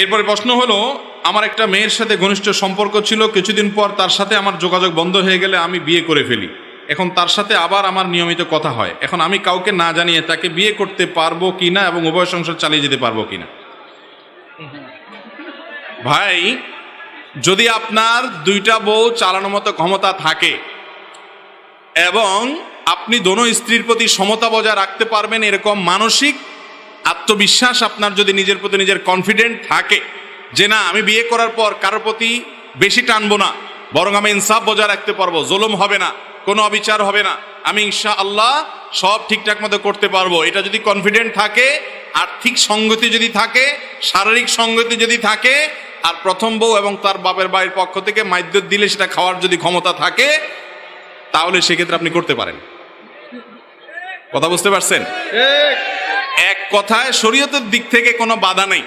এরপরে প্রশ্ন হলো, আমার একটা মেয়ের সাথে ঘনিষ্ঠ সম্পর্ক ছিল, কিছুদিন পর তার সাথে আমার যোগাযোগ বন্ধ হয়ে গেলে আমি বিয়ে করে ফেলি। এখন তার সাথে আবার আমার নিয়মিত কথা হয়। এখন আমি কাউকে না জানিয়ে তাকে বিয়ে করতে পারব কি না এবং উভয় সংসার চালিয়ে যেতে পারব কি না ভাই, যদি আপনার দুইটা বউ চালানোর মতো ক্ষমতা থাকে এবং আপনি দোনো স্ত্রীর প্রতি সমতা বজায় রাখতে পারবেন এরকম মানসিক আত্মবিশ্বাস আপনার যদি নিজের প্রতি নিজের কনফিডেন্ট থাকে যে না, আমি বিয়ে করার পর কারোর প্রতি বেশি টানবো না, বরং আমি ইনসাফ বজায় রাখতে পারব, জুলুম হবে না, কোনো অবিচার হবে না, আমি ইনশা আল্লাহ সব ঠিকঠাক মতো করতে পারব। এটা যদি কনফিডেন্ট থাকে, আর্থিক সঙ্গতি যদি থাকে, শারীরিক সঙ্গতি যদি থাকে, আর প্রথম বউ এবং তার বাপের বাড়ির পক্ষ থেকে মাইদ্য দিলে সেটা খাওয়ার যদি ক্ষমতা থাকে, তাহলে সেক্ষেত্রে আপনি করতে পারেন। কথা বুঝতে পারছেন? এক কথায় শরীয়তের দিক থেকে কোনো বাধা নেই।